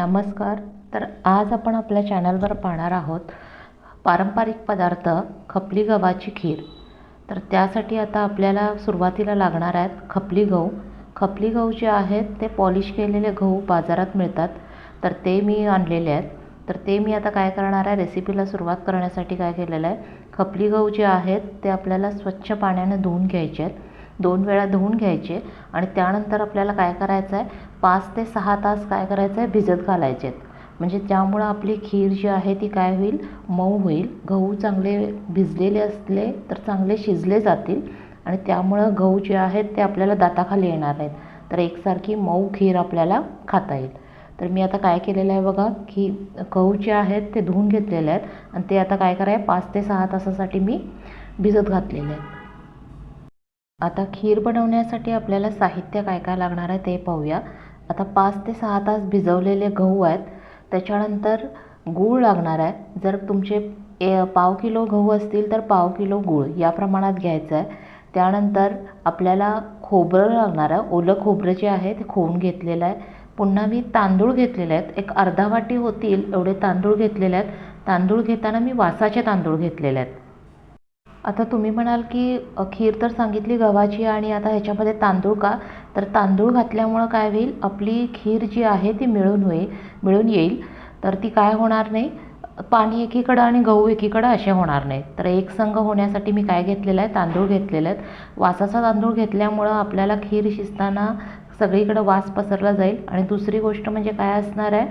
नमस्कार. तर आज आपण आपल्या चॅनलवर पाहणार आहोत पारंपरिक पदार्थ खपली गव्हाची खीर. तर त्यासाठी आता आपल्याला सुरुवातीला लागणार आहेत खपली गहू. खपली गहू जे आहेत ते पॉलिश केलेले गहू बाजारात मिळतात. तर ते मी आणलेले आहेत. तर ते मी आता काय करणार आहे रेसिपीला सुरुवात करण्यासाठी काय केलेलं आहे खपली गहू जे आहेत ते आपल्याला स्वच्छ पाण्याने धुवून घ्यायचे आहेत. दोन वेळा धुवून घ्यायचे आणि त्यानंतर आपल्याला काय करायचं आहे पाच ते सहा तास काय करायचं आहे भिजत घालायचे आहेत म्हणजे त्यामुळं आपली खीर जी आहे ती काय होईल? मऊ होईल. गहू चांगले भिजलेले असले तर चांगले शिजले जातील आणि त्यामुळं गहू जे आहेत ते आपल्याला दाताखाली येणार नाहीत. तर एकसारखी मऊ खीर आपल्याला खाता येईल. तर मी आता काय केलेलं आहे बघा की गहू जे आहेत ते धुवून घेतलेले आहेत आणि ते आता काय कराय पाच ते सहा तासासाठी मी भिजत घातलेले आहेत. आता खीर बनवण्यासाठी आपल्याला साहित्य काय काय लागणार आहे ते पाहूया. आता पाच ते सहा तास भिजवलेले गहू आहेत त्याच्यानंतर गूळ लागणार आहे. जर तुमचे ए पाव किलो गहू असतील तर पाव किलो गूळ या प्रमाणात घ्यायचं आहे. त्यानंतर आपल्याला खोबरं लागणार आहे. ओलं खोबरं जे आहे ते खोवून घेतलेलं आहे. पुन्हा मी तांदूळ घेतलेले आहेत. एक अर्धा वाटी होतील एवढे तांदूळ घेतलेले आहेत. तांदूळ घेताना मी वासाचे तांदूळ घेतलेले आहेत. आता तुम्ही म्हणाल की खीर तर सांगितली गव्हाची आणि आता ह्याच्यामध्ये तांदूळ का? तर तांदूळ घातल्यामुळं काय होईल? आपली खीर जी आहे ती मिळून होईल मिळून येईल. तर ती काय होणार नाही? पाणी एकीकडं आणि गहू एकीकडं असे होणार नाही तर एक संघ होण्यासाठी मी काय घेतलेलं आहे? तांदूळ घेतलेले आहेत. वासाचा तांदूळ घेतल्यामुळं आपल्याला खीर शिजताना सगळीकडं वास पसरला जाईल. आणि दुसरी गोष्ट म्हणजे काय असणार आहे?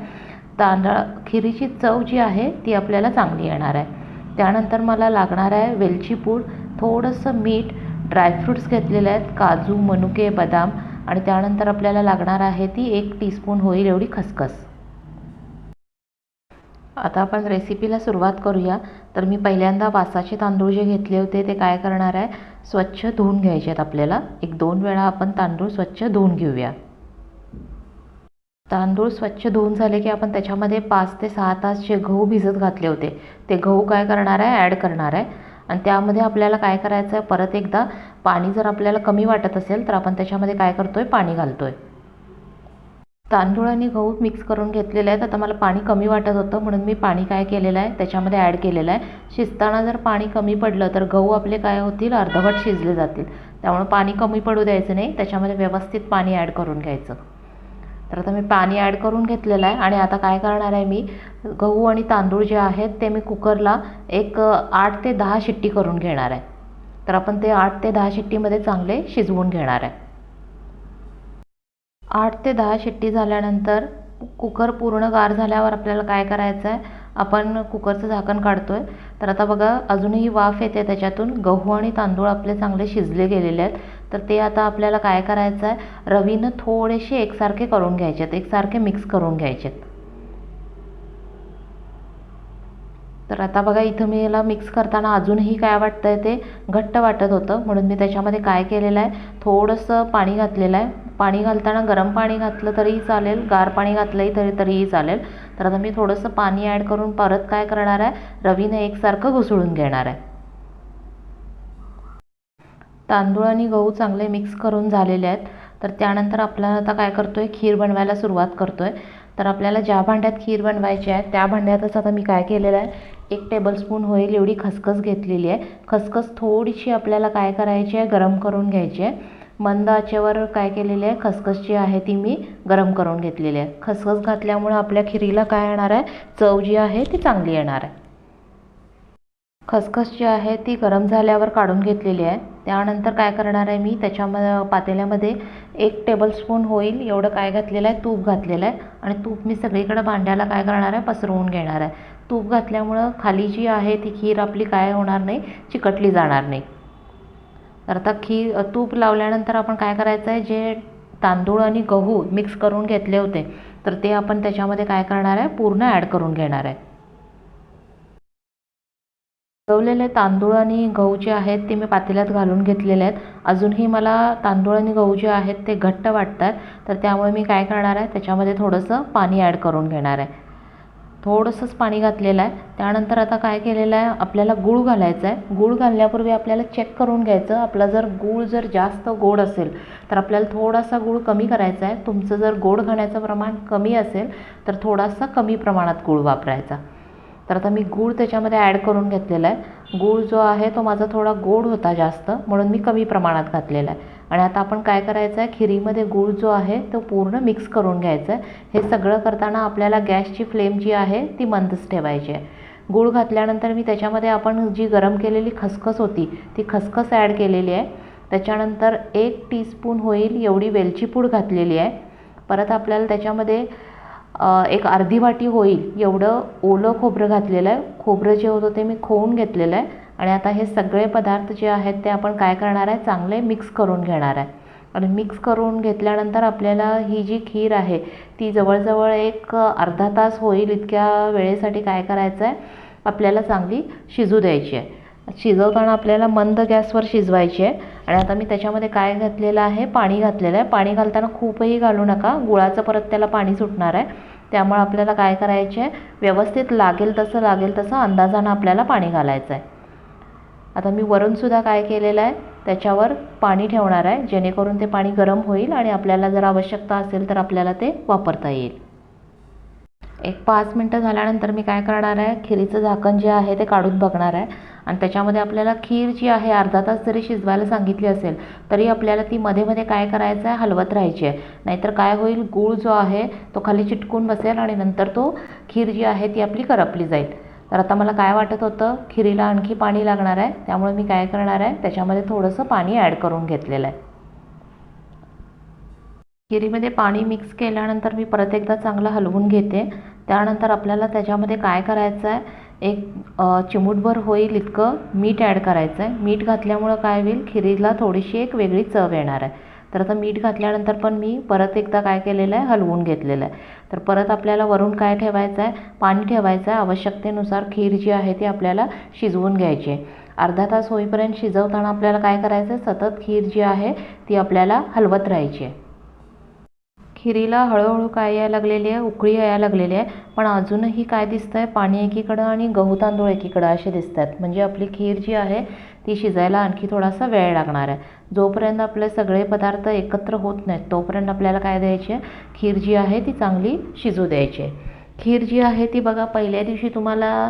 तांदळा खिरीची चव जी आहे ती आपल्याला चांगली येणार आहे. त्यानंतर मला लागणार आहे वेलची पूड थोडंसं मीठ ड्रायफ्रूट्स घेतलेले आहेत काजू मनुके बदाम आणि त्यानंतर आपल्याला लागणार आहे ती एक टीस्पून होईल एवढी खसखस. आता आपण रेसिपीला सुरुवात करूया. तर मी पहिल्यांदा वासाचे तांदूळ जे घेतले होते ते काय करणार आहे? स्वच्छ धुवून घ्यायचे आहेत आपल्याला. एक दोन वेळा आपण तांदूळ स्वच्छ धुवून घेऊया. तांदूळ स्वच्छ धुवून झाले की आपण त्याच्यामध्ये पाच ते सहा तास जे गहू भिजत घातले होते ते गहू काय करणार आहे? ॲड करणार आहे. आणि त्यामध्ये आपल्याला काय करायचं आहे? परत एकदा पाणी जर आपल्याला कमी वाटत असेल तर आपण त्याच्यामध्ये काय करतो आहे पाणी घालतो आहे तांदूळ आणि गहू मिक्स करून घेतलेले आहेत. आता मला पाणी कमी वाटत होतं म्हणून मी पाणी काय केलेलं आहे? त्याच्यामध्ये ॲड केलेलं आहे. शिजताना जर पाणी कमी पडलं तर गहू आपले काय होतील? अर्धवट शिजले जातील. त्यामुळे पाणी कमी पडू द्यायचं नाही. त्याच्यामध्ये व्यवस्थित पाणी ॲड करून घ्यायचं. तर आता मी पाणी ॲड करून घेतलेलं आहे आणि आता काय करणार आहे मी? गहू आणि तांदूळ जे आहेत ते मी कुकरला एक आठ ते दहा शिट्टी करून घेणार आहे. तर आपण ते आठ ते दहा शिट्टीमध्ये चांगले शिजवून घेणार आहे. आठ ते दहा शिट्टी झाल्यानंतर कुकर पूर्ण गार झाल्यावर आपल्याला काय करायचं आहे आपण कुकरचं झाकण काढतो आहे तर आता बघा अजूनही वाफ येते त्याच्यातून. गहू आणि तांदूळ आपले चांगले शिजले गेलेले आहेत. तर ते आता आपल्याला काय करायचं आहे? रवीनं थोडेसे एकसारखे करून घ्यायचे आहेत. एकसारखे मिक्स करून घ्यायचे आहेत. तर आता बघा इथं मी याला मिक्स करताना अजूनही काय वाटतं आहे ते घट्ट वाटत होतं. म्हणून मी त्याच्यामध्ये काय केलेलं आहे? थोडंसं पाणी घातलेलं आहे. पाणी घालताना गरम पाणी घातलं तरीही चालेल. गार पाणी घातलंही तरी तरीही चालेल. तर आता मी थोडंसं पाणी ॲड करून परत काय करणार आहे? रवीने एकसारखं घुसळून घेणार आहे. तांदूळ आणि गहू चांगले मिक्स करून झालेले आहेत. तर त्यानंतर आपल्याला आता काय करतो आहे खीर बनवायला सुरुवात करतो आहे तर आपल्याला ज्या भांड्यात खीर बनवायची आहे त्या भांड्यातच आता मी काय केलेलं आहे? एक टेबलस्पून होईल एवढी खसखस घेतलेली आहे. खसखस थोडीशी आपल्याला काय करायची आहे? गरम करून घ्यायची आहे. मंद आचेवर काय केलेली आहे? खसखस जी आहे ती मी गरम करून घेतलेली आहे. खसखस घातल्यामुळे आपल्या खिरीला काय येणार आहे? चव जी आहे ती चांगली येणार आहे. खसखस जी आहे ती गरम झाल्यावर काढून घेतलेली आहे. त्यानंतर काय करणार आहे मी? त्याच्यामध्ये पातेल्यामध्ये एक टेबलस्पून होईल एवढं काय घातलेलं आहे? तूप घातलेलं आहे. आणि तूप मी सगळीकडे भांड्याला काय करणार आहे? पसरवून घेणार आहे. तूप घातल्यामुळं खाली जी आहे ती खीर आपली काय होणार नाही? चिकटली जाणार नाही. तर आता खीर तूप लावल्यानंतर आपण काय करायचं आहे? जे तांदूळ आणि गहू मिक्स करून घेतले होते तर ते आपण त्याच्यामध्ये काय करणार आहे? पूर्ण ॲड करून घेणार आहे. शिजवलेले तांदूळ आणि गहू जे आहेत ते मी पातेल्यात घालून घेतलेले आहेत. अजूनही मला तांदूळ आणि गहू जे आहेत ते घट्ट वाटतात. तर त्यामुळे मी काय करणार आहे त्याच्यामध्ये थोडंसं पाणी ॲड करून घेणार आहे. थोडंसंच पाणी घातलेलं आहे. त्यानंतर आता काय केलेलं आहे आपल्याला गूळ घालायचा आहे. गूळ घालण्यापूर्वी आपल्याला चेक करून घ्यायचं. आपला जर गूळ जर जास्त गोड असेल तर आपल्याला थोडासा गूळ कमी करायचा आहे. तुमचं जर गोड खाण्याचं प्रमाण कमी असेल तर थोडासा कमी प्रमाणात गूळ वापरायचा. तर आता मी गूळ त्याच्यामध्ये ॲड करून घेतलेला आहे. गूळ जो आहे तो माझा थोडा गोड होता जास्त म्हणून मी कमी प्रमाणात घातलेला आहे. आणि आता आपण काय करायचं आहे खिरीमध्ये गूळ जो आहे तो पूर्ण मिक्स करून घ्यायचा आहे हे सगळं करताना आपल्याला गॅसची फ्लेम जी आहे ती मंदच ठेवायची आहे. गूळ घातल्यानंतर मी त्याच्यामध्ये आपण जी गरम केलेली खसखस होती ती खसखस ॲड केलेली आहे. त्याच्यानंतर एक टीस्पून होईल एवढी वेलची पूड घातलेली आहे. परत आपल्याला त्याच्यामध्ये एक अर्धी वाटी होईल. एवढं ओलं खोबरं घातलेलं आहे. खोबरं जे होतं ते मी खोवून घेतलेलं आहे. आणि आता हे सगळे पदार्थ जे आहेत ते आपण काय करणार आहे? चांगले मिक्स करून घेणार आहे. आणि मिक्स करून घेतल्यानंतर आपल्याला ही जी खीर आहे ती जवळजवळ एक अर्धा तास होईल इतक्या वेळेसाठी काय करायचं आहे? आपल्याला चांगली शिजू द्यायची आहे. शिजवताना आपल्याला मंद गॅसवर शिजवायची आहे. आणि आता मी त्याच्यामध्ये काय घातलेलं आहे? पाणी घातलेलं आहे. पाणी घालताना खूपही घालू नका. गुळाचं परत त्याला पाणी सुटणार आहे. त्यामुळे आपल्याला काय करायचे आहे व्यवस्थित लागेल तसं लागेल तसं अंदाजानं आपल्याला पाणी घालायचं आहे आता मी वरूनसुद्धा काय केलेलं आहे? त्याच्यावर पाणी ठेवणार आहे. जेणेकरून ते पाणी गरम होईल आणि आपल्याला जर आवश्यकता असेल तर आपल्याला ते वापरता येईल. एक पाच मिनटं झाल्यानंतर मी काय करणार आहे? खिरीचं झाकण जे आहे ते काढून बघणार आहे. आणि त्याच्यामध्ये आपल्याला खीर जी आहे अर्धा तास जरी शिजवायला सांगितली असेल तरी आपल्याला ती मध्ये मध्ये काय करायचं आहे हलवत राहायची आहे. नाहीतर काय होईल गूळ जो आहे तो खाली चिटकून बसेल आणि नंतर तो खीर जी आहे ती आपली करपली जाईल. तर आता मला काय वाटत होतं खिरीला आणखी पाणी लागणार आहे त्यामुळे मी काय करणार आहे त्याच्यामध्ये थोडंसं पाणी ॲड करून घेतलेलं आहे. खिरीमध्ये पाणी मिक्स केल्यानंतर मी परत एकदा चांगलं हलवून घेते. त्यानंतर आपल्याला त्याच्यामध्ये काय करायचं आहे एक चिमूटभर होईल इतकं मीठ ॲड करायचं आहे मीठ घातल्यामुळं काय होईल? खिरीला थोडीशी एक वेगळी चव येणार आहे. तर आता मीठ घातल्यानंतर पण मी परत एकदा काय केलेलं आहे? हलवून घेतलेलं आहे. तर परत आपल्याला वरून काय ठेवायचं आहे? पाणी ठेवायचं आहे. आवश्यकतेनुसार खीर जी आहे ती आपल्याला शिजवून घ्यायची आहे. अर्धा तास होईपर्यंत शिजवताना आपल्याला काय करायचं आहे सतत खीर जी आहे ती आपल्याला हलवत राहायची आहे. खिरीला हळूहळू काय यायला लागलेली आहे उकळी यायला लागलेली आहे. पण अजूनही काय दिसतं आहे पाणी एकीकडं आणि गहू तांदूळ एकीकडं असे दिसत आहेत म्हणजे आपली खीर जी आहे ती शिजायला आणखी थोडासा वेळ लागणार आहे. जोपर्यंत आपले सगळे पदार्थ एकत्र होत नाहीत तोपर्यंत आपल्याला काय द्यायचे? आहे खीर जी आहे ती चांगली शिजू द्यायची आहे. खीर जी आहे ती बघा पहिल्या दिवशी तुम्हाला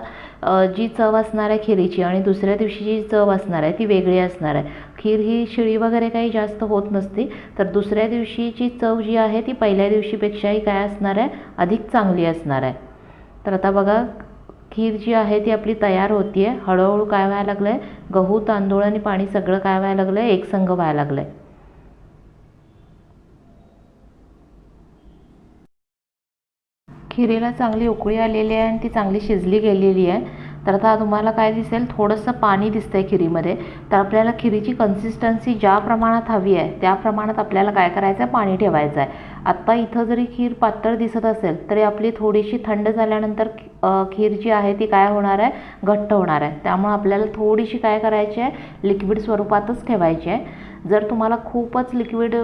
जी चव असणार आहे खिरीची आणि दुसऱ्या दिवशी जी चव असणार आहे ती वेगळी असणार आहे. खीर ही शिळी वगैरे काही जास्त होत नसते तर दुसऱ्या दिवशीची चव जी आहे ती पहिल्या दिवशीपेक्षाही काय असणार आहे? अधिक चांगली असणार आहे. तर आता बघा खीर जी आहे ती आपली तयार होती आहे हळूहळू काय व्हायला लागलं आहे गहू तांदूळ आणि पाणी सगळं काय व्हायला लागलं आहे एकसंग व्हायला लागलं आहे खिरीला चांगली उकळी आलेली आहे आणि ती चांगली शिजली गेलेली आहे. तर आता तुम्हाला काय दिसेल? थोडंसं पाणी दिसतं आहे खिरीमध्ये. तर आपल्याला खिरीची कन्सिस्टन्सी ज्या प्रमाणात हवी आहे त्या प्रमाणात आपल्याला काय करायचं आहे पाणी ठेवायचं आहे आत्ता इथं जरी खीर पातळ दिसत असेल तरी आपली थोडीशी थंड झाल्यानंतर खीर जी आहे ती काय होणार आहे? घट्ट होणार आहे. त्यामुळे आपल्याला थोडीशी काय करायची आहे? लिक्विड स्वरूपातच ठेवायची आहे. जर तुम्हाला खूपच लिक्विड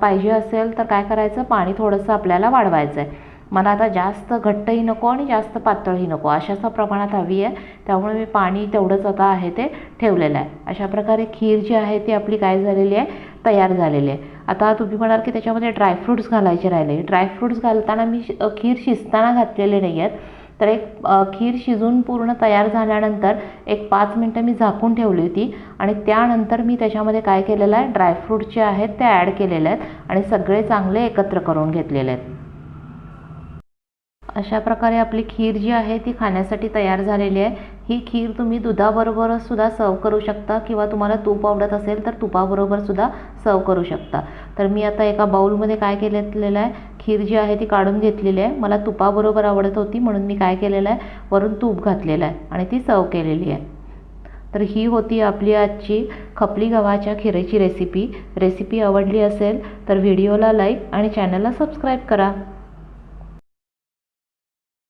पाहिजे असेल तर काय करायचं? पाणी थोडंसं आपल्याला वाढवायचं आहे मला आता जास्त घट्टही नको आणि जास्त पातळही नको. अशाच प्रमाणात हवी आहे. त्यामुळे मी पाणी तेवढंच आता आहे ते ठेवलेलं आहे. अशा प्रकारे खीर जी आहे ती आपली काय झालेली आहे? तयार झालेली आहे. आता तुम्ही म्हणाल की त्याच्यामध्ये ड्रायफ्रूट्स घालायचे राहिले. ड्रायफ्रूट्स घालताना मी खीर शिजताना घातलेले नाही आहेत. तर एक खीर शिजून पूर्ण तयार झाल्यानंतर एक पाच मिनटं मी झाकून ठेवली होती आणि त्यानंतर मी त्याच्यामध्ये काय केलेलं आहे? ड्रायफ्रूट जे आहेत ते ॲड केलेले आहेत आणि सगळे चांगले एकत्र करून घेतलेले आहेत. अशा प्रकारे आपली खीर जी आहे ती खाण्यासाठी तयार झालेली आहे. ही खीर तुम्ही दुधाबरोबरच सुद्धा सर्व करू शकता किंवा तुम्हाला तूप आवडत असेल तर तुपाबरोबर सुद्धा सर्व करू शकता. तर मी आता एका बाऊलमध्ये काय केलेलं आहे? खीर जी आहे ती काढून घेतलेली आहे. मला तुपाबरोबर आवडत होती म्हणून मी काय केलेलं आहे? वरून तूप घातलेलं आहे आणि ती सर्व केलेली आहे. तर ही होती आपली आजची खपली गव्हाच्या खिरेची रेसिपी रेसिपी आवडली असेल तर व्हिडिओला लाईक आणि चॅनलला सबस्क्राईब करा.